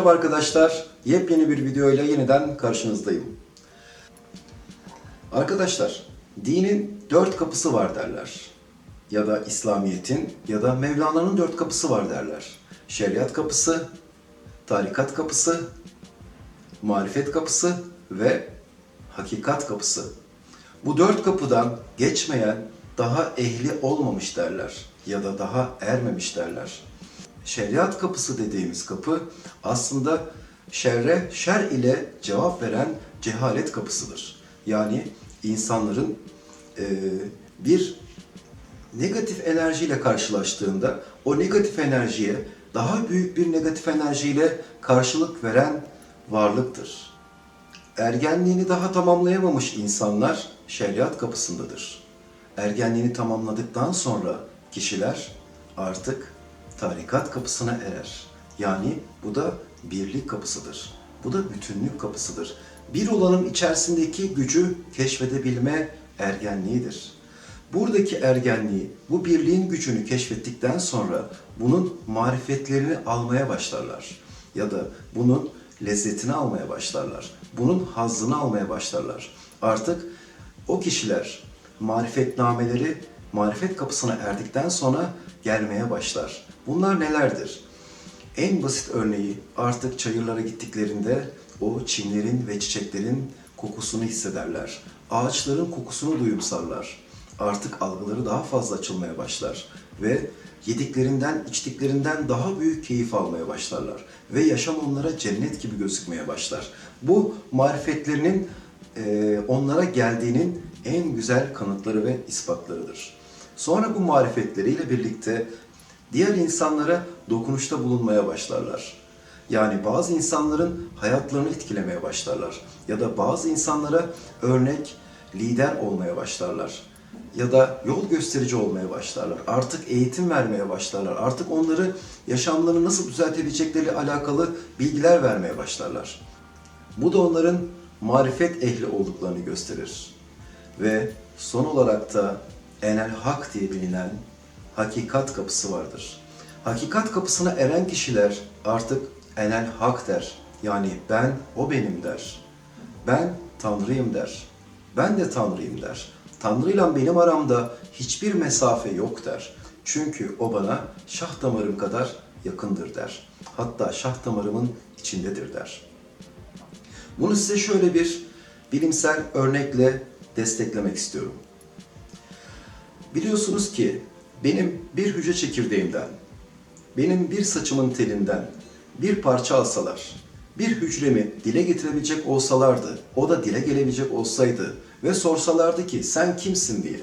Merhaba arkadaşlar, yepyeni bir videoyla yeniden karşınızdayım. Arkadaşlar, dinin dört kapısı var derler. Ya da İslamiyet'in ya da Mevlana'nın dört kapısı var derler. Şeriat kapısı, tarikat kapısı, marifet kapısı ve hakikat kapısı. Bu dört kapıdan geçmeyen daha ehli olmamış derler ya da daha ermemiş derler. Şeriat kapısı dediğimiz kapı aslında şerre şer ile cevap veren cehalet kapısıdır. Yani insanların e, bir negatif enerjiyle karşılaştığında o negatif enerjiye daha büyük bir negatif enerjiyle karşılık veren varlıktır. Ergenliğini daha tamamlayamamış insanlar şeriat kapısındadır. Ergenliğini tamamladıktan sonra kişiler artık tarikat kapısına erer. Yani bu da birlik kapısıdır. Bu da bütünlük kapısıdır. Bir olanın içerisindeki gücü keşfedebilme ergenliğidir. Buradaki ergenliği, bu birliğin gücünü keşfettikten sonra bunun marifetlerini almaya başlarlar. Ya da bunun lezzetini almaya başlarlar. Bunun hazzını almaya başlarlar. Artık o kişiler marifetnameleri marifet kapısına erdikten sonra gelmeye başlar. Bunlar nelerdir? En basit örneği artık çayırlara gittiklerinde o çimlerin ve çiçeklerin kokusunu hissederler. Ağaçların kokusunu duyumsarlar. Artık algıları daha fazla açılmaya başlar ve yediklerinden, içtiklerinden daha büyük keyif almaya başlarlar ve yaşam onlara cennet gibi gözükmeye başlar. Bu marifetlerinin e, onlara geldiğinin en güzel kanıtları ve ispatlarıdır. Sonra bu marifetleriyle birlikte diğer insanlara dokunuşta bulunmaya başlarlar. Yani bazı insanların hayatlarını etkilemeye başlarlar. Ya da bazı insanlara örnek, lider olmaya başlarlar. Ya da yol gösterici olmaya başlarlar. Artık eğitim vermeye başlarlar. Artık onları yaşamlarını nasıl düzeltebilecekleriyle alakalı bilgiler vermeye başlarlar. Bu da onların marifet ehli olduklarını gösterir. Ve son olarak da enel hak diye bilinen hakikat kapısı vardır. Hakikat kapısına eren kişiler artık enel hak der. Yani ben o benim der. Ben Tanrıyım der. Ben de Tanrıyım der. Tanrıyla benim aramda hiçbir mesafe yok der. Çünkü o bana şah damarım kadar yakındır der. Hatta şah damarımın içindedir der. Bunu size şöyle bir bilimsel örnekle desteklemek istiyorum. Biliyorsunuz ki benim bir hücre çekirdeğimden, benim bir saçımın telinden bir parça alsalar, bir hücremi dile getirebilecek olsalardı, o da dile gelebilecek olsaydı ve sorsalardı ki sen kimsin diye.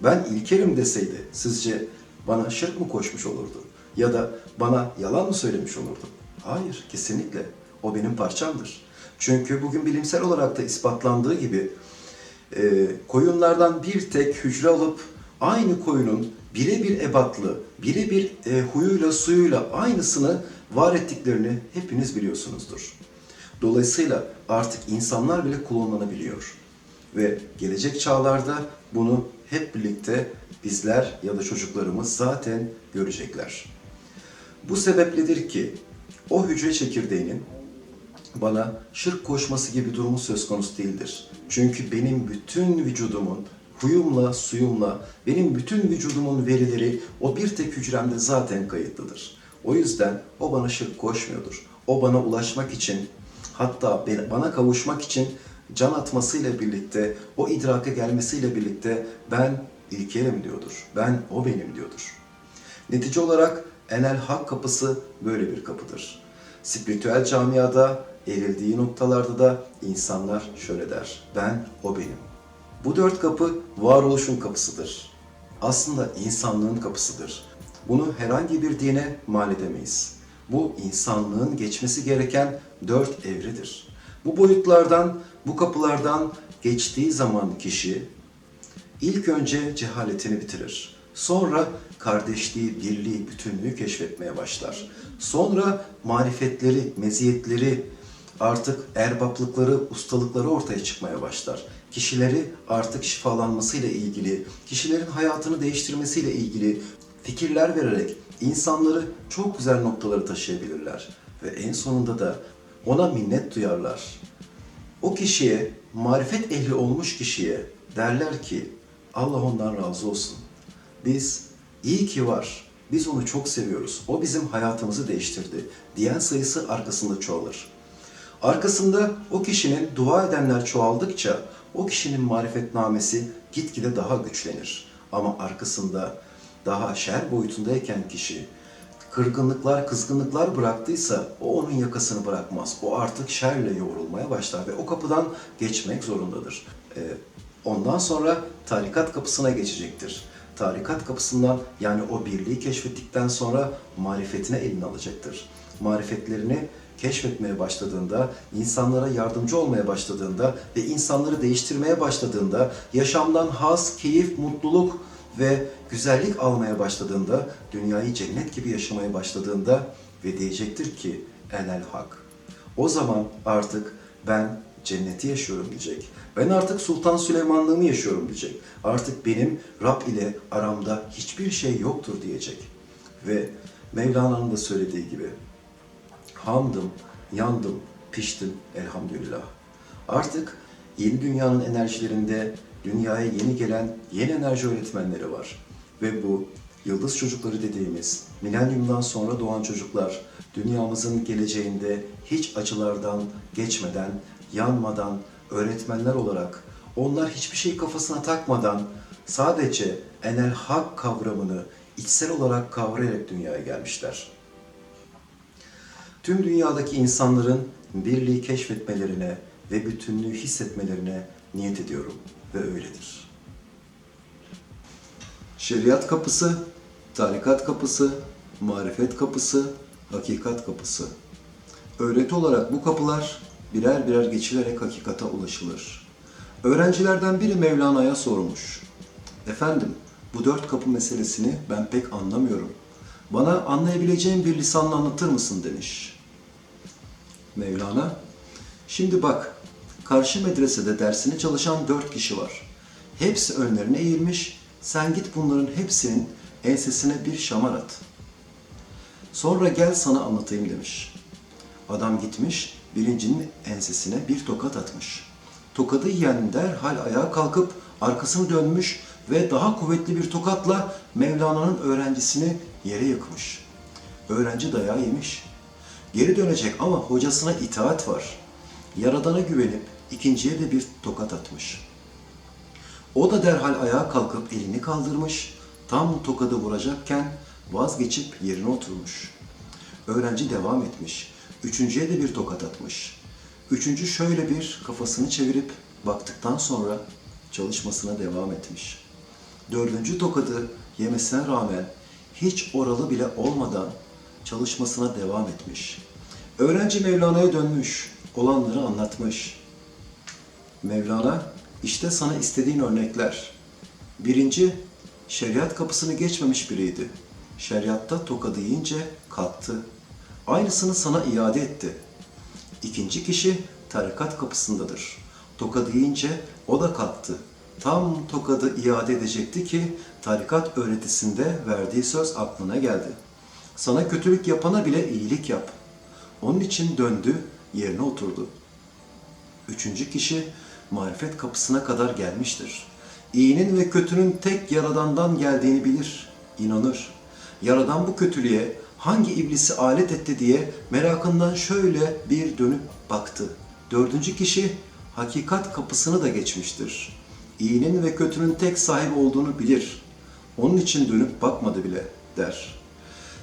Ben İlker'im deseydi sizce bana şirk mı koşmuş olurdu? Ya da bana yalan mı söylemiş olurdu? Hayır, kesinlikle. O benim parçamdır. Çünkü bugün bilimsel olarak da ispatlandığı gibi e, koyunlardan bir tek hücre alıp aynı koyunun birebir ebatlı, birebir e, huyuyla suyuyla aynısını var ettiklerini hepiniz biliyorsunuzdur. Dolayısıyla artık insanlar bile klonlanabiliyor. Ve gelecek çağlarda bunu hep birlikte bizler ya da çocuklarımız zaten görecekler. Bu sebepledir ki o hücre çekirdeğinin bana şirk koşması gibi durumu söz konusu değildir. Çünkü benim bütün vücudumun huyumla, suyumla, benim bütün vücudumun verileri o bir tek hücremde zaten kayıtlıdır. O yüzden o bana şirk koşmuyordur. O bana ulaşmak için, hatta bana kavuşmak için can atmasıyla birlikte, o idraka gelmesiyle birlikte ben ilkelim diyordur. Ben o benim diyordur. Netice olarak enel hak kapısı böyle bir kapıdır. Spiritüel camiada erildiği noktalarda da insanlar şöyle der. Ben o benim. Bu dört kapı varoluşun kapısıdır. Aslında insanlığın kapısıdır. Bunu herhangi bir dine mal edemeyiz. Bu insanlığın geçmesi gereken dört evredir. Bu boyutlardan, bu kapılardan geçtiği zaman kişi ilk önce cehaletini bitirir. Sonra kardeşliği, birliği, bütünlüğü keşfetmeye başlar. Sonra marifetleri, meziyetleri, artık erbaplıkları, ustalıkları ortaya çıkmaya başlar. Kişileri artık şifalanmasıyla ilgili, kişilerin hayatını değiştirmesiyle ilgili fikirler vererek insanları çok güzel noktalara taşıyabilirler. ve en sonunda da ona minnet duyarlar. O kişiye, marifet ehli olmuş kişiye derler ki Allah ondan razı olsun. Biz iyi ki var. Biz onu çok seviyoruz. O bizim hayatımızı değiştirdi. Diyen sayısı arkasında çoğalır. Arkasında o kişinin dua edenler çoğaldıkça o kişinin marifetnamesi gitgide daha güçlenir. Ama arkasında daha şer boyutundayken kişi kırgınlıklar, kızgınlıklar bıraktıysa o onun yakasını bırakmaz. O artık şerle yoğrulmaya başlar ve o kapıdan geçmek zorundadır. Ee, ondan sonra tarikat kapısına geçecektir. Tarikat kapısından yani o birliği keşfettikten sonra marifetine elini alacaktır. Marifetlerini keşfetmeye başladığında, insanlara yardımcı olmaya başladığında ve insanları değiştirmeye başladığında, yaşamdan haz, keyif, mutluluk ve güzellik almaya başladığında, dünyayı cennet gibi yaşamaya başladığında ve diyecektir ki enel hak. O zaman artık ben cenneti yaşıyorum diyecek. Ben artık Sultan Süleymanlığımı yaşıyorum diyecek. Artık benim Rab ile aramda hiçbir şey yoktur diyecek. Ve Mevlana'nın da söylediği gibi hamdım, yandım, piştim elhamdülillah. Artık yeni dünyanın enerjilerinde dünyaya yeni gelen yeni enerji öğretmenleri var. Ve bu yıldız çocukları dediğimiz milenyumdan sonra doğan çocuklar dünyamızın geleceğinde hiç acılardan geçmeden, yanmadan öğretmenler olarak onlar hiçbir şey kafasına takmadan sadece enel hak kavramını içsel olarak kavrayarak dünyaya gelmişler tüm dünyadaki insanların birliği keşfetmelerine ve bütünlüğü hissetmelerine niyet ediyorum ve öyledir. Şeriat kapısı, tarikat kapısı, marifet kapısı, hakikat kapısı. Öğreti olarak bu kapılar birer birer geçilerek hakikata ulaşılır. Öğrencilerden biri Mevlana'ya sormuş. Efendim, bu dört kapı meselesini ben pek anlamıyorum. Bana anlayabileceğim bir lisanla anlatır mısın demiş. Mevlana, şimdi bak, karşı medresede dersini çalışan dört kişi var. Hepsi önlerine eğilmiş, sen git bunların hepsinin ensesine bir şamar at. Sonra gel sana anlatayım demiş. Adam gitmiş, birincinin ensesine bir tokat atmış. Tokadı yiyen derhal ayağa kalkıp arkasını dönmüş ve daha kuvvetli bir tokatla Mevlana'nın öğrencisini yere yıkmış. Öğrenci dayağı yemiş. Geri dönecek ama hocasına itaat var. Yaradana güvenip ikinciye de bir tokat atmış. O da derhal ayağa kalkıp elini kaldırmış. Tam tokadı vuracakken vazgeçip yerine oturmuş. Öğrenci devam etmiş. Üçüncüye de bir tokat atmış. Üçüncü şöyle bir kafasını çevirip baktıktan sonra çalışmasına devam etmiş. Dördüncü tokadı yemesine rağmen hiç oralı bile olmadan çalışmasına devam etmiş. Öğrenci Mevlana'ya dönmüş, olanları anlatmış. Mevlana, işte sana istediğin örnekler. Birinci, şeriat kapısını geçmemiş biriydi. Şeriatta tokadı yiyince kalktı. Aynısını sana iade etti. İkinci kişi tarikat kapısındadır. Tokadı yiyince o da kalktı. Tam tokadı iade edecekti ki tarikat öğretisinde verdiği söz aklına geldi. Sana kötülük yapana bile iyilik yap. Onun için döndü, yerine oturdu. Üçüncü kişi marifet kapısına kadar gelmiştir. İyinin ve kötünün tek yaradandan geldiğini bilir, inanır. Yaradan bu kötülüğe hangi iblisi alet etti diye merakından şöyle bir dönüp baktı. Dördüncü kişi hakikat kapısını da geçmiştir. İyinin ve kötünün tek sahibi olduğunu bilir. Onun için dönüp bakmadı bile der.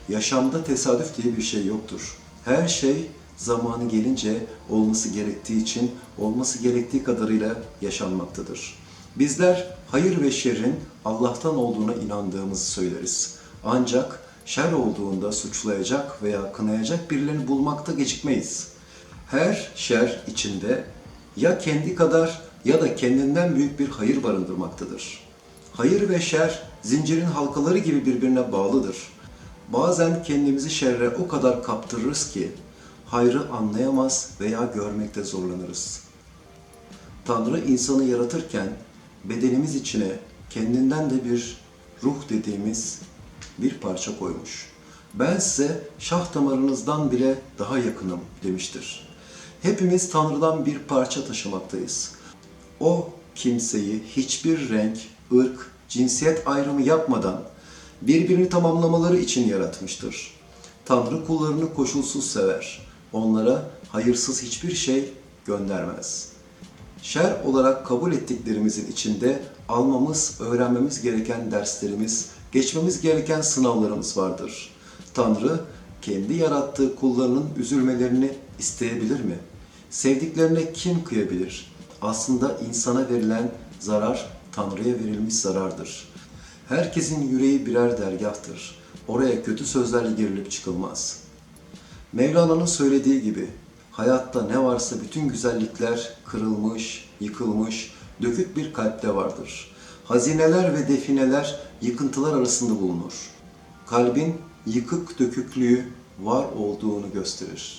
Yaşamda tesadüf diye bir şey yoktur. Her şey zamanı gelince olması gerektiği için olması gerektiği kadarıyla yaşanmaktadır. Bizler hayır ve şerrin Allah'tan olduğuna inandığımızı söyleriz. Ancak şer olduğunda suçlayacak veya kınayacak birilerini bulmakta gecikmeyiz. Her şer içinde ya kendi kadar ya da kendinden büyük bir hayır barındırmaktadır. Hayır ve şer zincirin halkaları gibi birbirine bağlıdır. Bazen kendimizi şerre o kadar kaptırırız ki hayrı anlayamaz veya görmekte zorlanırız. Tanrı insanı yaratırken bedenimiz içine kendinden de bir ruh dediğimiz bir parça koymuş. Ben size şah damarınızdan bile daha yakınım demiştir. Hepimiz Tanrı'dan bir parça taşımaktayız. O kimseyi hiçbir renk, ırk, cinsiyet ayrımı yapmadan birbirini tamamlamaları için yaratmıştır. Tanrı kullarını koşulsuz sever. Onlara hayırsız hiçbir şey göndermez. Şer olarak kabul ettiklerimizin içinde almamız, öğrenmemiz gereken derslerimiz, geçmemiz gereken sınavlarımız vardır. Tanrı kendi yarattığı kullarının üzülmelerini isteyebilir mi? Sevdiklerine kim kıyabilir? Aslında insana verilen zarar Tanrı'ya verilmiş zarardır. Herkesin yüreği birer dergahtır. Oraya kötü sözlerle girilip çıkılmaz. Mevlana'nın söylediği gibi hayatta ne varsa bütün güzellikler kırılmış, yıkılmış, dökük bir kalpte vardır. Hazineler ve defineler yıkıntılar arasında bulunur. Kalbin yıkık döküklüğü var olduğunu gösterir.